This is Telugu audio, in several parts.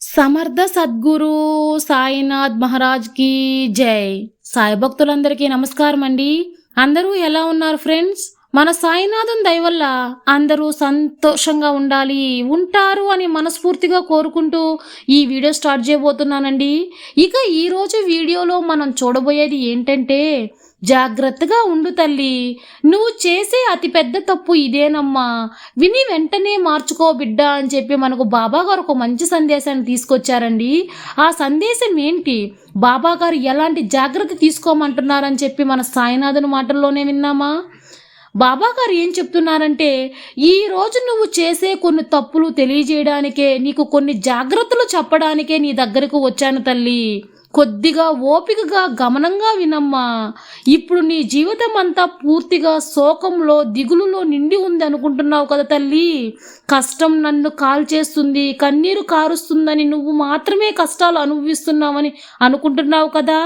సమర్థ సద్గురు సాయినాథ్ మహారాజ్కి జై. సాయి భక్తులందరికీ నమస్కారం అండి అందరూ ఎలా ఉన్నారు ఫ్రెండ్స్? మన సాయినాథం దయ వల్ల అందరూ సంతోషంగా ఉండాలి ఉంటారు అని మనస్ఫూర్తిగా కోరుకుంటూ ఈ వీడియో స్టార్ట్ చేయబోతున్నానండి. ఇక ఈరోజు వీడియోలో మనం చూడబోయేది ఏంటంటే జాగ్రత్తగా ఉండు తల్లి. నువ్వు చేసే అతిపెద్ద తప్పు ఇదేనమ్మా. విని వెంటనే మార్చుకో బిడ్డ అని చెప్పి మనకు బాబా గారు ఒక మంచి సందేశాన్ని తీసుకొచ్చారండి. ఆ సందేశం ఏంటి? బాబా గారు ఎలాంటి జాగ్రత్త తీసుకోమంటున్నారని చెప్పి మన సాయినాథుని మాటల్లోనే విన్నామా? బాబా గారు ఏం చెప్తున్నారంటే ఈ రోజు నువ్వు చేసే కొన్ని తప్పులు తెలియజేయడానికే నీకు కొన్ని జాగ్రత్తలు చెప్పడానికే నీ దగ్గరకు వచ్చాను తల్లి. కొద్దిగా ఓపికగా గమనంగా వినమ్మా. ఇప్పుడు నీ జీవితం అంతా పూర్తిగా శోకంలో దిగులులో నిండి ఉంది అనుకుంటున్నావు కదా తల్లి. కష్టం నన్ను కాల్చేస్తుంది కన్నీరు కారుస్తుందని నువ్వు మాత్రమే కష్టాలు అనుభవిస్తున్నావని అనుకుంటున్నావు కదా.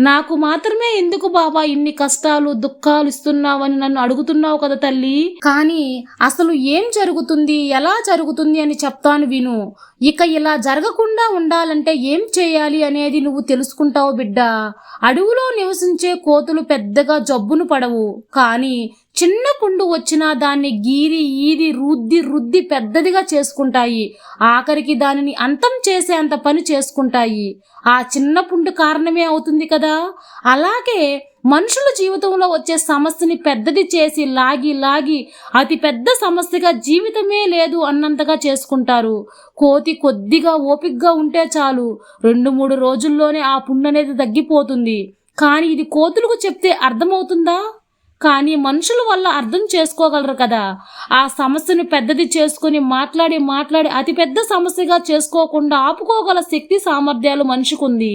నాకు మాత్రమే ఎందుకు బాబా ఇన్ని కష్టాలు దుఃఖాలు ఇస్తున్నావని నన్ను అడుగుతున్నావు కదా తల్లి. కానీ అసలు ఏం జరుగుతుంది ఎలా జరుగుతుంది అని చెప్తాను విను. ఇక ఇలా జరగకుండా ఉండాలంటే ఏం చేయాలి అనేది నువ్వు తెలుసుకుంటావు బిడ్డ. అడవులో నివసించే కోతులు పెద్దగా జబ్బును పడవు. కానీ చిన్న పుండు వచ్చినా దాన్ని గీరి ఈది రుద్ది రుద్ది పెద్దదిగా చేసుకుంటాయి. ఆఖరికి దానిని అంతం చేసే అంత పని చేసుకుంటాయి. ఆ చిన్న పుండు కారణమే అవుతుంది కదా? అలాగే మనుషుల జీవితంలో వచ్చే సమస్యని పెద్దది చేసి లాగి లాగి అతి పెద్ద సమస్యగా జీవితమే లేదు అన్నంతగా చేసుకుంటారు. కోతి కొద్దిగా ఓపికగా ఉంటే చాలు. రెండు మూడు రోజుల్లోనే ఆ పుండనేది తగ్గిపోతుంది. కానీ ఇది కోతులకు చెప్తే అర్థమవుతుందా? కానీ మనుషుల వల్ల అర్థం చేసుకోగలరు కదా. ఆ సమస్యను పెద్దది చేసుకుని మాట్లాడి మాట్లాడి అతిపెద్ద సమస్యగా చేసుకోకుండా ఆపుకోగల శక్తి సామర్థ్యాలు మనిషికుంది.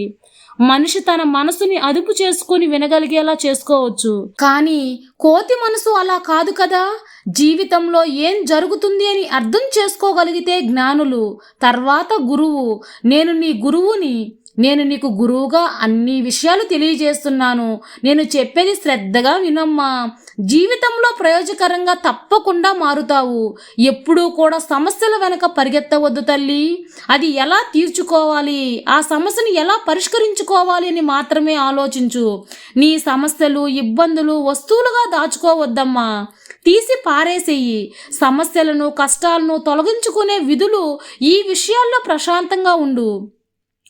మనిషి తన మనసుని అదుపు చేసుకుని వినగలిగేలా చేసుకోవచ్చు. కానీ కోతి మనసు అలా కాదు కదా? జీవితంలో ఏం జరుగుతుంది అని అర్థం చేసుకోగలిగితే జ్ఞానులు తర్వాత గురువు నేను నీ గురువుని నేను నీకు గురువుగా అన్ని విషయాలు తెలియజేస్తున్నాను. నేను చెప్పేది శ్రద్ధగా వినమ్మా. జీవితంలో ప్రయోజకరంగా తప్పకుండా మారుతావు. ఎప్పుడూ కూడా సమస్యల వెనక పరిగెత్తవద్దు తల్లి. అది ఎలా తీర్చుకోవాలి? ఆ సమస్యను ఎలా పరిష్కరించుకోవాలి అని మాత్రమే ఆలోచించు. నీ సమస్యలు ఇబ్బందులు వస్తువులుగా దాచుకోవద్దమ్మా. తీసి పారేసేయి. సమస్యలను కష్టాలను తొలగించుకునే విధులు ఈ విషయాల్లో ప్రశాంతంగా ఉండు.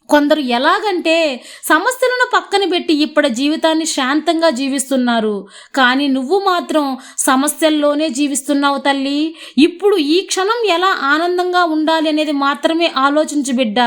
కొందరు ఎలాగంటే సమస్యలను పక్కన పెట్టి ఇప్పటి జీవితాన్ని శాంతంగా జీవిస్తున్నారు. కానీ నువ్వు మాత్రం సమస్యల్లోనే జీవిస్తున్నావు తల్లి. ఇప్పుడు ఈ క్షణం ఎలా ఆనందంగా ఉండాలి అనేది మాత్రమే ఆలోచించు బిడ్డ.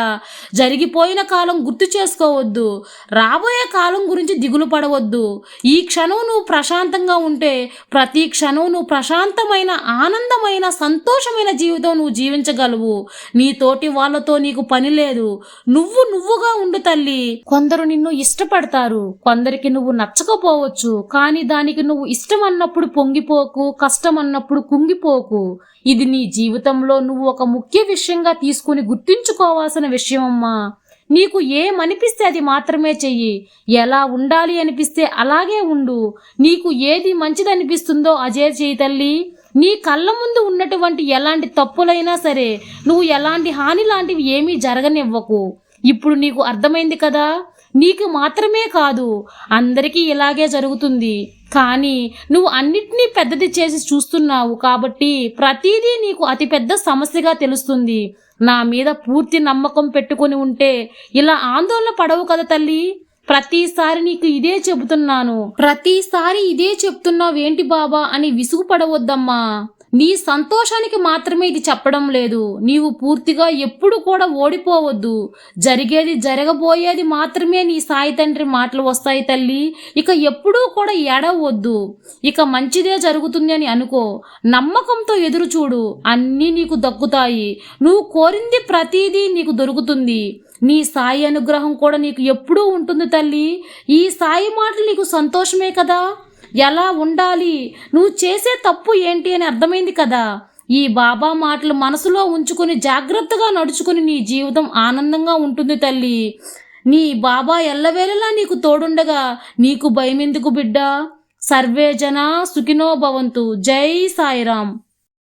జరిగిపోయిన కాలం గుర్తు చేసుకోవద్దు. రాబోయే కాలం గురించి దిగులు పడవద్దు. ఈ క్షణం నువ్వు ప్రశాంతంగా ఉంటే ప్రతి క్షణం నువ్వు ప్రశాంతమైన ఆనందమైన సంతోషమైన జీవితం నువ్వు జీవించగలవు. నీ తోటి వాళ్ళతో నీకు పని లేదు. నువ్వు నువ్వుగా ఉండు తల్లి. కొందరు నిన్ను ఇష్టపడతారు. కొందరికి నువ్వు నచ్చకపోవచ్చు. కానీ దానికి నువ్వు ఇష్టం అన్నప్పుడు పొంగిపోకు కష్టం అన్నప్పుడు కుంగిపోకు. ఇది నీ జీవితంలో నువ్వు ఒక ముఖ్య విషయంగా తీసుకుని గుర్తుంచుకోవాల్సిన విషయం అమ్మా నీకు ఏమనిపిస్తే అది మాత్రమే చెయ్యి. ఎలా ఉండాలి అనిపిస్తే అలాగే ఉండు. నీకు ఏది మంచిది అనిపిస్తుందో అజే చేయి తల్లి. నీ కళ్ళ ముందు ఉన్నటువంటి ఎలాంటి తప్పులైనా సరే నువ్వు ఎలాంటి హాని లాంటివి ఏమీ జరగనివ్వకు. ఇప్పుడు నీకు అర్థమైంది కదా? నీకు మాత్రమే కాదు అందరికీ ఇలాగే జరుగుతుంది. కానీ నువ్వు అన్నిటినీ పెద్దది చేసి చూస్తున్నావు కాబట్టి ప్రతిదీ నీకు అతిపెద్ద సమస్యగా తెలుస్తుంది. నా మీద పూర్తి నమ్మకం పెట్టుకొని ఉంటే ఇలా ఆందోళన పడవు కదా తల్లి? ప్రతిసారి నీకు ఇదే చెబుతున్నాను. ప్రతిసారి ఇదే చెప్తున్నావు ఏంటి బాబా అని విసుగు పడవద్దమ్మా. నీ సంతోషానికి మాత్రమే ఇది చెప్పడం లేదు. నీవు పూర్తిగా ఎప్పుడు కూడా ఓడిపోవద్దు. జరిగేది జరగబోయేది మాత్రమే నీ సాయి తండ్రి మాటలు వస్తాయి తల్లి. ఇక ఎప్పుడూ కూడా ఎడవద్దు ఇక మంచిదే జరుగుతుంది అని అనుకో. నమ్మకంతో ఎదురు చూడు. అన్నీ నీకు దక్కుతాయి. నువ్వు కోరింది ప్రతిదీ నీకు దొరుకుతుంది. నీ సాయి అనుగ్రహం కూడా నీకు ఎప్పుడూ ఉంటుంది తల్లి. ఈ సాయి మాటలు నీకు సంతోషమే కదా? ఎలా ఉండాలి? నువ్వు చేసే తప్పు ఏంటి అని అర్థమైంది కదా. ఈ బాబా మాటలు మనసులో ఉంచుకొని జాగ్రత్తగా నడుచుకుని నీ జీవితం ఆనందంగా ఉంటుంది తల్లి. నీ బాబా ఎల్లవేళలా నీకు తోడుండగా నీకు భయమెందుకు బిడ్డ? సర్వే జన సుఖినో భవంతు. జై సాయిరామ్.